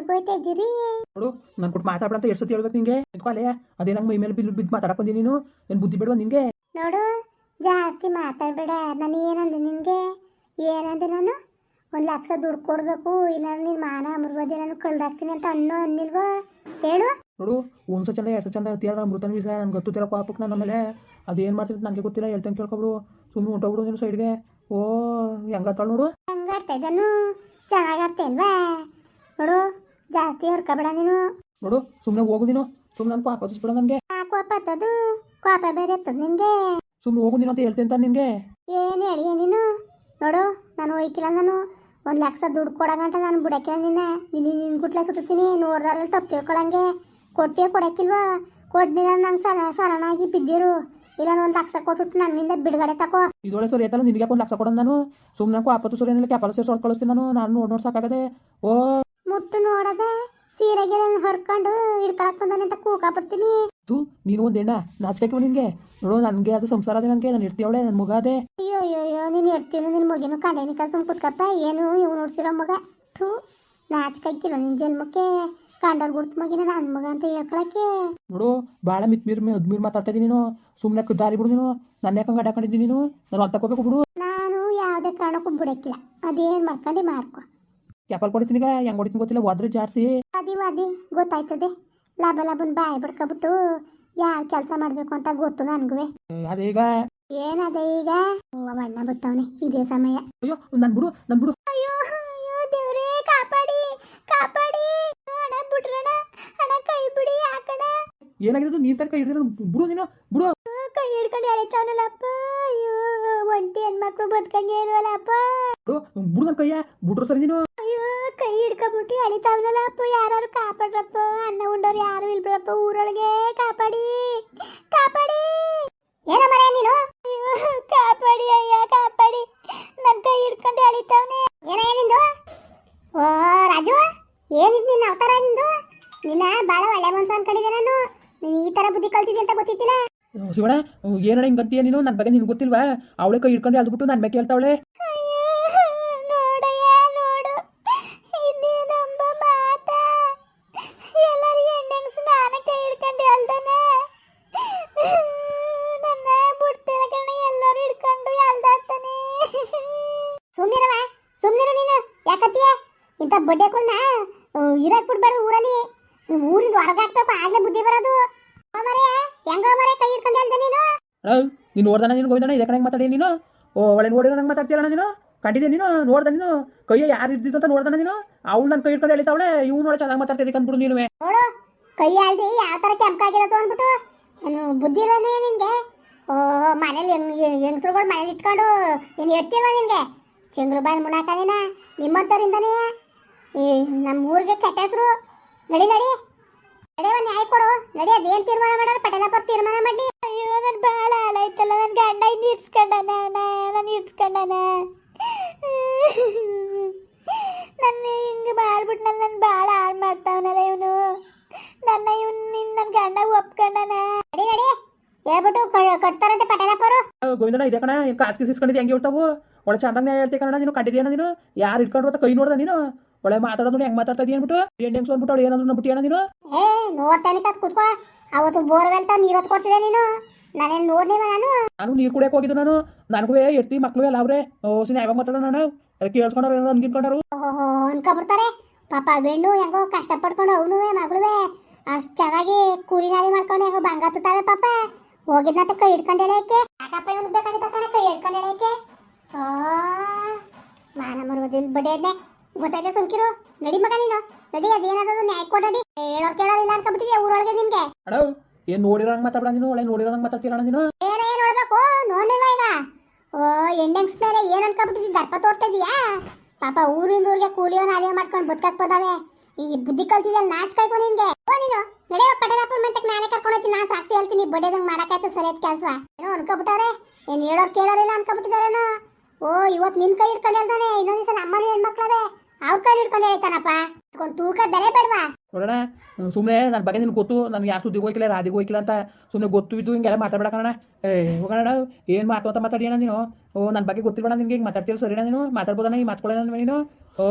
ಎಲ್ಗೋಯ್ತಾ ಇದ್ದೀರಿ? ನೋಡು ನಾನು ಕೊಟ್ಟು ಮಾತಾಡ್ಬೇಡ ಅಂತ ಎಷ್ಟು ಸತಿ ಹೇಳ್ಬೇಕು ನಿಂಗೆ? ನಿಂತ್ಕೊಳ್ಳೆ ಅದೇ ನಂಗೆ ಮೈ ಮೇಲೆ ಬಿದ್ದು ಬಿದ್ದು ಮಾತಾಡಕೊಂಡಿ ನೀನು. ಏನು ಬುದ್ಧಿ ಬೇಡವಾ ನಿಂಗೆ? ನೋಡು ಜಾಸ್ತಿ ಮಾತಾಡಬೇಡ. ನಾನು ಏನಂದೆ ನಿಂಗೆ? ಏನಂದೆ ನಾನು? ಒಂದು ಲಕ್ಷ ದುಡ್ಡು ಕೊಡಬೇಕು ಇಲ್ಲ ನಿನ್ನ ಮಾನ ಅಮೃವದಿ ನಾನು ಕಳ್ದಾಕ್ತೀನಿ ಅಂತ ಅನ್ನೋ ಅನ್ನಿಲ್ವಾ? ಹೇಳು. ನೋಡು ಒಂದ್ಸ ಚಂದ ಎರಡು ಚಂದ ಹತ್ತಿರ ಅಮೃತನ ವಿಷಯ ನನ್ಗೆ ಗೊತ್ತಿರೋ ಪಾಪಕ್ಕೆ ನನ್ನ ಮೇಲೆ? ಅದೇನು ಮಾಡ್ತಿದ್ದು ನನಗೆ ಗೊತ್ತಿಲ್ಲ ಹೇಳ್ತಂಗೆ ಕೇಳ್ಕೊಬಿಡು. ಸುಮ್ಮನೆ ಹೊಂಟೋಗ್ಬಿಡು ನೀನು ಸೈಡ್ಗೆ ಓ ಹೆಂಗಾಡ್ತಾಳೆ ನೋಡು? ಹೆಂಗಾಡ್ತಾ ಇದ್ದಾನು? ಚೆನ್ನಾಗಿ ಆಡ್ತಾ ನೋಡು ಜಾಸ್ತಿ ಹರ್ಕಬೇಡ ನೀನು. ನೋಡು ಸುಮ್ಮನೆ ಹೋಗು ನೀನು. ಸುಮ್ಮನೆ ನಾನು ಪಾಪ ಬಿಡ ನನಗೆ. ಆ ಕೋಪ ಹತ್ತದು. ಕೋಪ ಬೇರೆ ಹತ್ತದ ನಿನಗೆ. ಸುಮ್ಮನೆ ಹೋಗು ನೀನು ಅಂತ ಹೇಳ್ತೀನಿ ಅಂತ ನಿನಗೆ. ಏನು ಹೇಳಿ ನೀನು? ನೋಡು ನಾನು ಹೋಯ್ಕಿಲ್ಲ ನಾನು. ಒಂದು ಲಕ್ಷ ದುಡ್ಡು ಕೊಡಗಂಟ ನಾನು ಬಿಡಕ್ಕಿಲ್ಲ ನಿನ್ನ. ನಿನ್ನ ನಿನ್ನ ಗುಟ್ಲೆ ಸುತ್ತೀನಿ ನೋಡ್ದವ್ರಲ್ಲಿ ತಪ್ಪು ತಿಳ್ಕೊಳಂಗೆ. ಕೊಟ್ಟೆ ಕೊಡಕ್ಕಿಲ್ವಾ? ಕೊಡ್ಲಿಲ್ಲ ನಂಗೆ ಸರ ಸರಣಾಗಿ ಬಿದ್ದಿರು. ಇಲ್ಲ ಒಂದು ಲಕ್ಷ ಕೊಟ್ಟು ನನ್ನಿಂದ ಬಿಡುಗಡೆ ತಕೋ. ಇದೊಳೆ ಸರ್ ಏತಲ್ಲ ನಿನ್ಗೆ ಒಂದು ಲಕ್ಷ ಕೊಡೋದು ನಾನು? ಸುಮ್ಮನೆ ಆಪತ್ತು ಸರ್ ಏನಿಲ್ಲ ಕ್ಯಾಪಲ್ ಸೇರಿ ಹೊಡ್ ಕಳಿಸ್ತೀನಿ ನಾನು. ನಾನು ನೋಡಿ ನೋಡಿ ಸಾಕಾಗದೆ. ಓ ಮುಟ್ಟು ನೋಡದೆ ಸೀರೆಗೆ ಹರ್ಕೊಂಡು ಹಿಡ್ಕೊಳಕ್ ಬಂದಾನೆ ಅಂತ ಕೂಗಾಬಿಡ್ತೀನಿ ತೂ ನೀನು ಒಂದು ಎಣ್ಣ ನಾಚಿಕೆ ನಿನಗೆ ನೋಡು ನನಗೆ ಅದು ಸಂಸಾರ ಅದೇ ನನಗೆ ನಾನು ಇರ್ತೀವಳೆ ನನ್ನ ಮಗ ಅದೇ. ಅಯ್ಯೋ ಅಯ್ಯೋ ಅಯ್ಯೋ ನೀನು ಇರ್ತೀನಿ ನಿನ್ನ ಮಗಿನ ಕಂಡೇನಿ ಸುಮ್ ಕುತ್ಕಪ್ಪ ಏನು ಇವ್ ನೋಡ್ಸಿರೋ ಮಗ? ಥೂ ನಾಚಿಕಾಯ್ಕಿಲ್ಲ ನಿನ್ನ ಜನ್ಮಕ್ಕೆ ಕಂಡಲ್ ಗುಡ್ತ ಮಗಿನ ನನ್ನ ಮಗ ಅಂತ ಹೇಳ್ಕೊಳಕ್ಕೆ. ನೋಡು ಭಾಳ ಮಿತ್ ಮೀರ್ ಮೇ ಹದ್ಮೀರ್ ಮಾತಾಡ್ತಾ ಇದ್ದೀನಿ ನೀನು. ಸುಮ್ಮನೆ ದಾರಿ ಬಿಡು ನೀನು. ನನ್ನ ಯಾಕೆ ಹಂಗೆ ಅಡ್ಡಾಕೊಂಡಿದ್ದೀನಿ ನೀನು? ನಾನು ಅಂತ ಕೋಬೇಕು ಬಿಡು. ನಾನು ಯಾವುದೇ ಕಾರಣಕ್ಕೂ ಬಿಡಕ್ಕಿಲ್ಲ. ಅದೇನು ಮಾಡ್ಕೊಂಡು ಮಾಡ್ಕೊ. ಕ್ಯಾಪಲ್ ಕೊಡ್ತೀನಿ ಹೆಂಗ್ ಹೊಡಿತೀನಿ ಗೊತ್ತಿಲ್ಲ ಹೋದ್ರೆ ಜಾಡ್ಸಿ. ಅದಿ ವಾದಿ ಗೊತ್ತಾಯ್ತದೆ. ಲಾಭ ಲಾಭನ್ ಬಾಯಿ ಬಿಡ್ಕೊಬಿಟ್ಟು ಯಾವ ಕೆಲಸ ಮಾಡಬೇಕು ಅಂತ ಗೊತ್ತು ನನಗೂ ಅದೇ ಈಗ. ಏನದ ಈಗ? ಅಣ್ಣ ಬಣ್ಣ ಬತ್ತವನೆ ಇದೇ ಸಮಯ. ಅಯ್ಯೋ ನನ್ ಬಿಡು ನನ್ ಬಿಡು. ಅಯ್ಯೋ ಅಯ್ಯೋ ದೇವ್ರೇ ಕಾಪಾಡಿ ಕಾಪಾಡಿ. ಹಣ ಬಿಡ್ರಣ ಹಣ ಕೈ ಬಿಡಿ ಯಾಕಣ ಏನಾಗಿರೋದು ನೀನ್ ತನಕ ಹಿಡಿದ್ರೆ ಬಿಡು ನೀನು ಬಿಡು. ಕೈ ಹಿಡ್ಕೊಂಡು ಎಳಿತಾವನಲ್ಲಪ್ಪ ಅಯ್ಯೋ ಒಂಟಿ ಹೆಣ್ಮಕ್ಳು ಬದುಕಂಗೆ ಇಲ್ವಲ್ಲಪ್ಪ ಬಿಡು ಬಿಡು ನನ್ನ ಕೈಯ ಬಿಡ್ರು ಸರಿ ನೀನು. ಕೈ ಹಿಡ್ಕೊಬಿಟ್ಟು ಎಳಿತಾವನಲ್ಲಪ್ಪ ಯಾರು ಕಾಪಾಡ್ರಪ್ಪ? ಅನ್ನ ಉಂಡೋರು ಯಾರು ಇಲ್ಬಿಡಪ್ಪ ಊರೊಳಗೆ ಕಾಪಾಡಿ. ಕಾಪಾಡಿ. ಏನ ನೀನು? ಕಾಪಾಡಿ ಅಯ್ಯ, ಕಾಪಾಡಿ. ನನ್ನ ಕೈ ಹಿಡ್ಕೊಂಡು ಎಳಿತಾವನೆ. ಏನ ಏನಿಂದು ಓ, ರಾಜು? ಏನಿದ್ ನಿನ್ನ ಅವತಾರ ನಿಂದು? ನಿನ್ನ ಬಹಳ ಒಳ್ಳೆ ಮನ್ಸ ಅನ್ಕೊಂಡಿದ್ದೆ ನಾನು. ನೀನು ಈ ತರ ಬುದ್ಧಿ ಕಲ್ತಿದ್ದೆ ಅಂತ ಗೊತ್ತಿತ್ತಿಲ್ಲ? ಶಿವಣ್ಣ, ಏನಣ್ಣ ಹಿಂಗೆ ಅಂತೀಯ ನೀನು? ನನ್ನ ಬಗ್ಗೆ ನಿನ್ಗೆ ಗೊತ್ತಿಲ್ವಾ? ಅವಳೆ ಕೈ ಹಿಡ್ಕೊಂಡು ಅಲ್ದ್ಬಿಟ್ಟು ನನ್ನ ಬಗ್ಗೆ ಹೇಳ್ತಾವಳೆ ಅಯ್ಯೋ, ನೋಡಯ್ಯ ನೋಡು ಇದೇ ನಮ್ಮ ಮಾತ ಎಲ್ಲರೂ ಹೆಣ್ಣಂಗ್ ಸ್ನಾನ ಕೈ ಹಿಡ್ಕೊಂಡು ಎಳ್ದಾನೆ ನನ್ನ ಬಿಡ್ತಿಲ್ಲ ಕಣ ಎಲ್ಲರೂ ಹಿಡ್ಕೊಂಡು ಎಳ್ದಾಡ್ತಾನೆ ಸುಮ್ನಿರವ ಸುಮ್ನಿರು ನೀನು ಯಾಕತ್ತೀಯ ಇಂಥ ಬಡ್ಡೆಗಳನ್ನ ಇರಕ್ ಬಿಡ್ಬಾರ್ದು ಊರಲ್ಲಿ. ಊರಿಂದ ಹೊರಗೆ ಹಾಕ್ಬೇಕು ಆಗ್ಲೇ ಬುದ್ಧಿ ಬರೋದು. ಮರೆ ಹೆಂಗ ಮರೆ ಕೈ ಹಿಡ್ಕೊಂಡು ಹೇಳ್ದೆ ನೀನು? ನೀನು ನೋಡ್ದಾನ ನೀನು ಇದೆ ಇದೇ ಹೆಂಗೆ ಮಾತಾಡಿ ನೀನು? ಓ ಒಳ್ಳೆ ನೋಡಿರೋ ನಂಗೆ ಮಾತಾಡ್ತೀಯಲ್ಲ ನೀನು? ಕಂಡಿದ್ದೆ ನೀನು? ನೋಡ್ದೆ ನೀನು? ಕೈಯ ಯಾರು ಇದ್ದಿದ್ದು ಅಂತ ನೋಡ್ದಾನ ನೀನು? ಅವಳು ನನ್ನ ಕೈ ಹಿಡ್ಕೊಂಡು ಎಳಿತಾವಳೆ? ಇವ್ನು ನೋಡಿ ಚೆನ್ನಾಗಿ ಮಾತಾಡ್ತಿದ್ದಕ್ಕೆ ಅಂದ್ಬಿಡು ನೀನು. ನೋಡು ಕೈ ಅಲ್ದಿ ಯಾವ ಥರ ಕೆಂಪಾಗಿರೋದು ಅಂದ್ಬಿಟ್ಟು. ಏನು ಬುದ್ಧಿ ಇರೋನೇ ನಿನಗೆ? ಓ ಮನೇಲಿ ಹೆಂಗ್ ಹೆಂಗಸ್ರುಗಳು ಮನೇಲಿ ಇಟ್ಕೊಂಡು ನೀನು ಇರ್ತೀವ ನಿನಗೆ? ಚೆಂಗ್ರು ಬಾಯಿ ಮುಣಾಕದೇನ ನಿಮ್ಮಂಥವ್ರಿಂದನೇ ಈ ನಮ್ಮ ಊರಿಗೆ ಕೆಟ್ಟ ಹೆಸರು ನಡಿ ನಡಿ. ಒಂದು ನ್ಯಾಯ ಕೊಡು. ನಡಿ ಅದೇನು ತೀರ್ಮಾನ ಮಾಡೋರು ಪಟೇಲಪ್ಪರ್ ತೀರ್ಮಾನ ಮಾಡಲಿ. ಅಯ್ಯೋ ನನ್ನ ಭಾಳ ಹಾಳಾಯ್ತಲ್ಲ ನನ್ನ ಗಂಡ ಇನ್ನು ಇಡ್ಸ್ಕೊಂಡನ ನಾನು ಇಡ್ಸ್ಕೊಂಡನ ನನ್ನ ಹಿಂಗೆ ಮಾಡ್ಬಿಟ್ನಲ್ಲ ನನ್ನ ಭಾಳ ಹಾಳು ಮಾಡ್ತಾವನಲ್ಲ ಇವನು. ನನ್ನ ಇವನು ನಿನ್ನ ಗಂಡ ಒಪ್ಕೊಂಡನ? ನಡಿ ನಡಿ. ಹೇಳ್ಬಿಟ್ಟು ಕೊಡ್ತಾರಂತೆ ಪಟೇಲಪ್ಪರು ಗೋವಿಂದಣ್ಣ, ಇದೆ ಕಣ, ಏನು ಸಿಸ್ಕೊಂಡಿದ್ದೆ ಹೆಂಗೆ ಹೇಳ್ತಾವು? ಒಳ ಚಂದಂಗೆ ಹೇಳ್ತಿ ಕಣ ನೀನು, ಕಂಡಿದ್ಯಾ ನೀನು? ಯಾರು ಇಟ್ಕೊಂಡ್ರು ಕೈ ನೋಡ್ದ ನೀನು? ಒಳ್ಳೆ ಮಾತಾಡೋದು ನೋಡಿ ಹೆಂಗೆ ಮಾತಾಡ್ತಾ ಇದೀಯ ಅನ್ಬಿಟ್ಟು? ಹೆಣ್ಣು ಹೆಂಗ್ಸು ಅನ್ಬಿಟ್ಟು ಅವಳು ಏನಾದ್ರು ಬಿಟ್ಟು ಏನೋ ನೀನು ಏ ನೋಡ್ತಾನೆ ಕತ್ ಕೂತ್ಕೋ. ಅವತ್ತು ಬೋರ್ವೆಲ್ ತ ನೀರು ಹೊತ್ತು ಕೊಡ್ತಿದ್ದೆ ನೀನು. ನಾನೇನು ನೋಡ್ನಿವ ನಾನು. ನಾನು ನೀರು ಕುಡಿಯಕ್ಕೆ ಹೋಗಿದ್ದು ನಾನು. ನನಗೂ ಎತ್ತಿ ಮಕ್ಳು ಎಲ್ಲ ಅವ್ರೆ. ಓಸಿನ ಯಾವಾಗ ಮಾತಾಡೋ ನಾನು? ಅದಕ್ಕೆ ಹೇಳ್ಕೊಂಡ್ರೆ ಏನೋ ಅನ್ಕೊಂಡರು. ಓಹೋ ಅನ್ಕೊಬಿಡ್ತಾರೆ. ಪಾಪ ಬೆಣ್ಣು ಹೆಂಗೋ ಕಷ್ಟಪಡ್ಕೊಂಡು ಅವನು ಮಗಳುವೆ. ಅಷ್ಟು ಚೆನ್ನಾಗಿ ಕೂಲಿ ನಾಲಿ ಮಾಡ್ಕೊಂಡು ಹೆಂಗೋ ಬಂಗ ತುತ್ತಾವೆ ಪಾಪ. ಹೋಗಿದ್ನಂತ ಕೈ ಹಿಡ್ಕೊಂಡು ಎಳೆಯಕ್ಕೆ. ಯಾಕಪ್ಪ ಇವನು ಬೇಕಾಗಿತ್ತ ಕೈ ಹಿಡ್ಕೊಂಡು ಎಳೆಯಕ್ಕೆ. ಓ ಮಾನ ಮರುವುದಿಲ್ಲ ಬಡಿಯದ್ನೆ. ಗೊತ್ತಾಯ್ತೆ ಸುಮ್ಕಿರು? ನಡಿ ಮಗ ನೀನು. ನಡಿ ಅದೇನಾದ್ರು ನ್ಯಾಯ ಕೊಡಡಿ ಹೇಳೋರ್ ಕೇಳೋರಿಲ್ಲ ಅನ್ಕೊಬಿಟ್ಟಿದ್ಯಾ ಊರೊಳಗೆ ನಿನ್ಗೆ? ಏನ್ ಏನು ನೋಡಿರೋಂಗೆ ಮಾತಾಡ ನೀನು? ಒಳ್ಳೆ ನೋಡಿರೋಂಗೆ ಮಾತಾಡ್ತೀರ ನೀನು? ಏನೇ ನೋಡ್ಬೇಕು? ನೋಡ್ಲಿಲ್ವ ಈಗ? ಓ ಎಂಡೆಂಗ್ಸ್ ಮೇಲೆ ಏನ್ ಅನ್ಕೊಂಡ್ಬಿಟ್ಟಿದ್ದಿ ದರ್ಪ ತೋರ್ತಿದ್ಯಾ ಇದೀಯಾ? ಪಾಪ ಊರಿಂದ ಊರಿಗೆ ಕೂಲಿಯೋ ಅಲೆ ಮಾಡ್ಕೊಂಡು ಬದುಕಕ್ ಬಂದಾವೆ. ಈ ಬುದ್ಧಿ ಕಲ್ತಿದ್ಯಾ ನಾಚ್ ಕಾಯ್ಕೊ ನಿನ್ಗೆ. ಓ ನೀನು. ನಡೆಯೋ ಪಟೇಲಪ್ಪನ ಮಂಟಕ್ ನಾನೇ ಕರ್ಕೊಂಡು ಹೋಗ್ತೀನಿ. ನಾನು ಸಾಕ್ಷಿ ಹೇಳ್ತೀನಿ. ಬಡ್ಡೆದಂಗ್ ಮಾಡಕ್ಕಾಯ್ತು ಸರಿಯಾದ ಕೆಲ್ಸ. ಏನೋ ಅನ್ಕೊಬಿಟ್ಟವ್ರೆ. ಏನ್ ಹೇಳೋರ್ ಕೇಳೋರಿಲ್ಲ ಅನ್ಕೊಬಿಟ್ಟಿದಾರೇನೋ ಓ ಇವತ್ ನಿನ್ ಕೈ ಹಿಡ್ಕೊಂಡು ಹೇಳ್ತಾನೆ ಇನ್ನೊಂದ್ ದಿವಸ ನಮ್ಮನೆ ಹೆಣ್ಮಕ್ಳವೆ. ಅವ್ರ ಕೈ ಹಿಡ್ಕೊಂಡು ಹೇಳ್ತಾನಪ್ಪ. ಒಂದ್ ತೂಕ ಬೆಲೆ ಬೇಡವಾ ನೋಡೋಣ ಸುಮ್ಮನೆ ನನ್ನ ಬಗ್ಗೆ ನಿನ್ಗೆ ಗೊತ್ತು ನನಗೆ ಯಾರು ಸುದ್ದಿಗೆ ಹೋಗಿಲ್ಲ ರಾದಿಗೆ ಹೋಗಿಲ್ಲ ಅಂತ ಸುಮ್ಮನೆ ಗೊತ್ತು ಇದ್ದು ಹಿಂಗೆಲ್ಲ ಮಾತಾಡ್ಬೇಡ ಕಣ ಏ ಹೋಗೋಣ ಏನು ಮಾತು ಅಂತ ಮಾತಾಡಿಯೋಣ ನೀನು? ಓ ನನ್ನ ಬಗ್ಗೆ ಗೊತ್ತಿಲ್ಬೇಡ ನಿನ್ಗೆ ಹಿಂಗೆ ಮಾತಾಡ್ತೀವಿ ಸರಿನಾ ನೀನು? ಮಾತಾಡ್ಬೋದಣ್ಣ ಈ ಮಾತ್ಕೊಳ್ಳೋಣ ನೀನು ಓ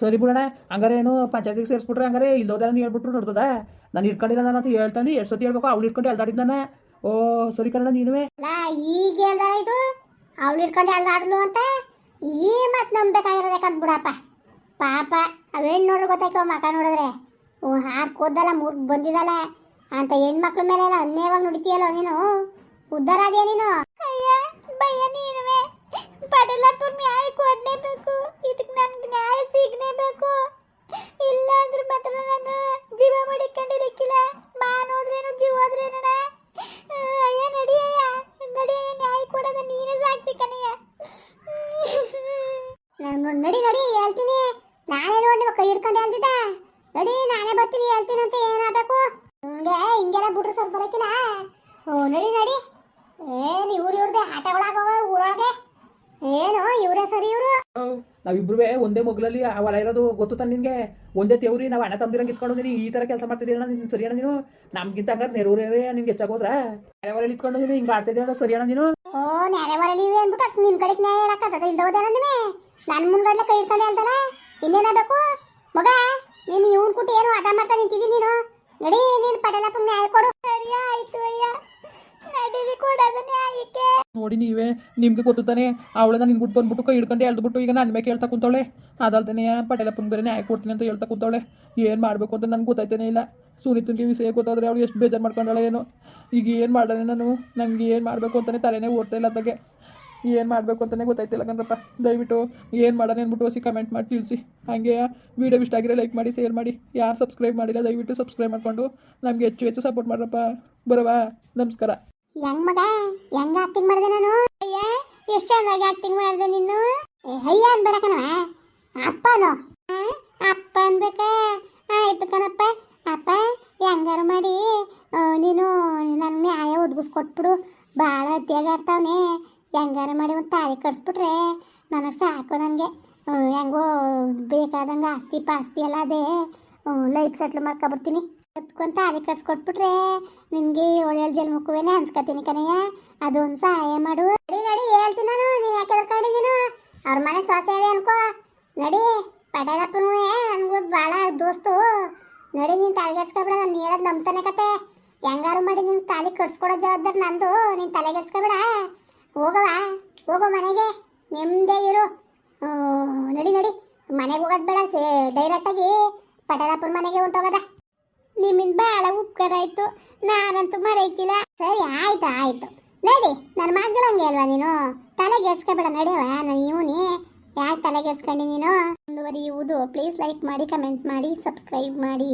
ಸರಿ ಬಿಡೋಣ ಹಂಗಾರೆ ಏನು ಪಂಚಾಯತಿಗೆ ಸೇರಿಸ್ಬಿಟ್ರೆ ಹಂಗಾರೆ ಇಲ್ಲೋದೆಲ್ಲ ನೀ ಹೇಳ್ಬಿಟ್ರು ನೋಡ್ತದ ನಾನು ಇಟ್ಕೊಂಡಿಲ್ಲ ನಾನು ಅಂತ ಹೇಳ್ತಾನೆ ಎಷ್ಟು ಸತಿ ಹೇಳ್ಬೇಕು ಅವ್ಳು ಇಟ್ಕೊಂಡು ಎಳ್ದಾಡಿದ್ದಾನ ಓ ಸರಿ ಕಣ ನೀನು ಈಗ ಹೇಳ್ದಾರ ಇದು ಅವ್ಳು ಇಟ್ಕೊಂಡು ಎಲ್ದಾಡ್ಲು ಅಂತ? ಈ ಮತ್ತೆ ನಂಬೇಕಾಗಿರೋದಕ್ಕಂತ ಬಿಡಪ್ಪ. ಪಾಪ, ಅವೇನು ನೋಡ್ರಿ ಗೊತ್ತಾಯ್ಕೋ ಮಕ ನೋಡಿದ್ರೆ? ಓ ಹಾರ್ ಕೂದಲ್ಲ ಮುರ್ಗ್ ಬಂದಿದಲ್ಲ ಅಂತ ಹೆಣ್ಮಕ್ಳ ಮೇಲೆ ಎಲ್ಲ ಅನ್ಯವಾಗಿ ನುಡಿತೀಯಲ್ಲ ನೀನು? ಉದ್ದಾರ ಅದೇ ನೀನು? ಅಯ್ಯ, ಭಯ ನೀನುವೆ. ಪಡಲಪ್ಪನ ನ್ಯಾಯ ಕೊಡ್ಲೇಬೇಕು ಇದಕ್ಕೆ ನನ್ಗೆ ನ್ಯಾಯ ಸಿಗಲೇಬೇಕು ಇಲ್ಲ ನಡಿ ನಾನೇ ಬರ್ತೀನಿ ಹೇಳ್ತೀನಿ ಅಂತ ಏನಾಗಬೇಕು ಹಂಗೆ ಹಿಂಗೆಲ್ಲ ಬಿಟ್ರೆ ಸ್ವಲ್ಪ ಬರಕಿಲ್ಲ. ಓ ನಡಿ ನಡಿ. ಏನು ಇವ್ರು ಇವ್ರದೇ ಆಟಗಳಾಗವ ಊರೊಳಗೆ? ಏನು ಇವರೇ ಸರಿ ಇವರು? ನಾವಿಬ್ರುವೆ ಒಂದೇ ಮಗ್ಲಲ್ಲಿ ಹೊಲ ಇರೋದು ಗೊತ್ತು ತಾನೆ ನಿನ್ಗೆ? ಒಂದೇ ತೇವ್ರಿ ನಾವು ಅಣ್ಣ ತಂಬಿರಂಗ್ ಇಟ್ಕೊಂಡು ನೀನು ಈ ತರ ಕೆಲಸ ಮಾಡ್ತಿದ್ದೀರ ಸರಿ ಸರಿಯಣ್ಣ ನೀನು? ನಮ್ಗಿಂತ ಹಂಗಾರೆ ನೆರೂರೇ ನಿನ್ಗೆ ಹೆಚ್ಚಾಗೋದ್ರ? ನೆರೆವರಲ್ಲಿ ಇಟ್ಕೊಂಡು ನೀನು ಹಿಂಗೆ ಆಡ್ತಿದ್ದೀರ ಸರಿಯಣ್ಣ ನೀನು? ಓ ನೆರೆವರಲ್ಲಿ ಇವೆ ಅಂದ್ಬಿಟ್ಟು ಅದ್ ನಿನ್ ಕಡೆಗೆ ನ್ಯಾಯ ಹೇಳಕ್ಕದ ಇಲ್ದೋದೇನ ನಿಮಗೆ ನನ್ನ ಮುಂದ್ಗಡ್ಲೆ ಕೈ ಇಟ್ಕೊಂಡು ಹೇಳ್ದಲ್ಲ? ಇನ್ನೇನಾಗಬೇಕು ಮಗ? ನೀನು ಇವನ್ ಕುಟ್ಟಿ ಏನು ಅದ ಮಾಡ್ತಾ ನಿಂತಿದ್ದಿ ನೀನು? ನಡಿ, ನೀನು ಪಟೇಲಪ್ಪ ನ್ಯಾಯ ಕೊಡು. ಸರಿ, ಆಯ್ತು ಅಯ್ಯ. ನಡೀರಿ ಕೊಡೋದು ನ್ಯಾಯಕ್ಕೆ. ನೋಡಿ ನೀವೇ, ನಿಮ್ಗೆ ಗೊತ್ತಾನೆ ಅವಳನ್ನ ನಿನ್ ಬಿಟ್ಟು ಬಂದ್ಬಿಟ್ಟು ಕೈ ಹಿಡ್ಕೊಂಡು ಎಳ್ದ್ಬಿಟ್ಟು ಈಗ ನನ್ನ ಮೇಲೆ ಹೇಳ್ತಾ ಕುಂತವಳೆ. ಅದಲ್ದೇನೆ ಪಟೇಲಪ್ಪನ ಬೇರೆ ನ್ಯಾಯ ಕೊಡ್ತೀನಿ ಅಂತ ಹೇಳ್ತಾ ಕುಂತವಳೆ. ಏನು ಮಾಡಬೇಕು ಅಂತ ನನಗೆ ಗೊತ್ತಾಯ್ತಾನೆ ಇಲ್ಲ. ಸುನೀತನಿಗೆ ವಿಷಯ ಗೊತ್ತಾದ್ರೆ ಅವಳು ಎಷ್ಟು ಬೇಜಾರು ಮಾಡ್ಕೊಂಡಾಳೆ ಏನು ಈಗ ಏನು ಮಾಡೋಣ ನಾನು? ನನಗೆ ಏನು ಮಾಡಬೇಕು ಅಂತಲೇ ತಲೆನೇ ಓಡ್ತಾ ಇಲ್ಲ ಅದಾಗೆ ಏನು ಮಾಡಬೇಕು ಅಂತಲೇ ಗೊತ್ತಾಯ್ತಿಲ್ಲ ಕಣ್ರಪ್ಪ ದಯವಿಟ್ಟು ಏನು ಮಾಡೋಣ ಅಂದ್ಬಿಟ್ಟು ಹೊಸಿ ಕಮೆಂಟ್ ಮಾಡಿ ತಿಳಿಸಿ. ಹಾಗೆ ವೀಡಿಯೋ ಇಷ್ಟ ಆಗಿರೋ ಲೈಕ್ ಮಾಡಿ ಶೇರ್ ಮಾಡಿ. ಯಾರು ಸಬ್ಸ್ಕ್ರೈಬ್ ಮಾಡಿಲ್ಲ ದಯವಿಟ್ಟು ಸಬ್ಸ್ಕ್ರೈಬ್ ಮಾಡಿಕೊಂಡು. ನಮಗೆ ಹೆಚ್ಚು ಹೆಚ್ಚು ಸಪೋರ್ಟ್ ಮಾಡ್ರಪ್ಪ. ಬರವಾ? ನಮಸ್ಕಾರ. ಹೆಂಗ್ ಮಗ? ಹೆಂಗ ಆಕ್ಟಿಂಗ್ ಮಾಡಿದೆ ನಾನು? ಅಯ್ಯ ಎಷ್ಟು ಚೆನ್ನಾಗಿ ಆಕ್ಟಿಂಗ್ ಮಾಡಿದೆ ನೀನು? ಏ, ಅಯ್ಯ ಅನ್ಬೇಡ ಅಪ್ಪನೋ ಅಪ್ಪ ಅನ್ಬೇಕ? ಆಯ್ತು ಕಣಪ್ಪ. ಅಪ್ಪ ಹೆಂಗಾರು ಮಾಡಿ? ನೀನು ನನ್ನ ನ್ಯಾಯ ಒದಗಿಸ್ಕೊಟ್ಬಿಡು. ಭಾಳ ಅತ್ಯಾಗಾಡ್ತಾವನೆ ಹೆಂಗಾರು ಮಾಡಿ ಒಂದು ತಾಳಿ ಕಟ್ಸ್ಬಿಟ್ರೆ ನನಗೆ ಸಾಕು ನನಗೆ ಹೆಂಗೋ ಬೇಕಾದಂಗೆ ಆಸ್ತಿ ಪಾಸ್ತಿ ಎಲ್ಲ ಅದೇ. ಲೈಫ್ ಸೆಟ್ಲ್ ಮಾಡ್ಕೊಬಿಡ್ತೀನಿ. ಕತ್ಕೊಂಡು ತಾಳಿ ಕಟ್ಸ್ಕೊಟ್ಬಿಟ್ರೆ ನಿನಗೆ ಏಳೇಳು ಜನ್ಮಕ್ಕೂವೇನೆ ಅನ್ಸ್ಕತೀನಿ ಕಣಯ್ಯ. ಅದೊಂದು ಸಹಾಯ ಮಾಡು. ನಡಿ ನಡಿ, ಹೇಳ್ತೀನಿ ನಾನು. ನೀನು ಯಾಕೆ ಎದ್ಕೊಂಡಿದ್ದೀನು ಅವ್ರ ಮನೆ ಸೊಸೆ ಹೇಳಿ ಅನ್ಕೋ. ನಡಿ ಪಟೇಲಪ್ಪನೂ ನನಗೂ ಭಾಳ ದೋಸ್ತು. ನಡಿ, ನೀನು ತಲೆಗೆಡ್ಸ್ಕೊಬೇಡ ನಾನು ಹೇಳೋದು ನಂಬ್ತಾನೆ ಕತೆ. ಹೆಂಗಾರು ಮಾಡಿ ನಿನ್ ತಾಳಿ ಕಟ್ಸ್ಕೊಡೋ ಜವಾಬ್ದಾರಿ ನಂದು. ನೀನು ತಲೆಗೆಡ್ಸ್ಕೊಬೇಡ ಹೋಗವ? ಹೋಗೋ ಮನೆಗೆ. ನೆಮ್ಮದಿಯಾಗಿರು ಇರು. ನಡಿ ನಡಿ. ಮನೆಗೆ ಹೋಗೋದು ಬೇಡ. ಸೇ ಡೈರೆಕ್ಟಾಗಿ ಪಟೇಲಾಪುರ ಮನೆಗೆ ಹೊಂಟೋಗದ. ನಿಮ್ಮಿಂದ ಭಾಳ ಉಪಕಾರ ಆಯಿತು. ನಾನಂತೂ ಮರೈಕಿಲ್ಲ ಸರಿ, ಆಯ್ತು, ಆಯಿತು. ನಡಿ. ನನ್ನ ಮಗಳಂಗೆ ಅಲ್ವಾ ನೀನು? ತಲೆಗೆಡ್ಸ್ಕೊಬೇಡ ನಡೆಯವ ನಾನು ಇವನಿ ಯಾಕೆ ತಲೆಗೆಡ್ಸ್ಕೊಂಡಿ ನೀನು? ಮುಂದುವರಿಯುವುದು. ಪ್ಲೀಸ್ ಲೈಕ್ ಮಾಡಿ ಕಮೆಂಟ್ ಮಾಡಿ ಸಬ್ಸ್ಕ್ರೈಬ್ ಮಾಡಿ.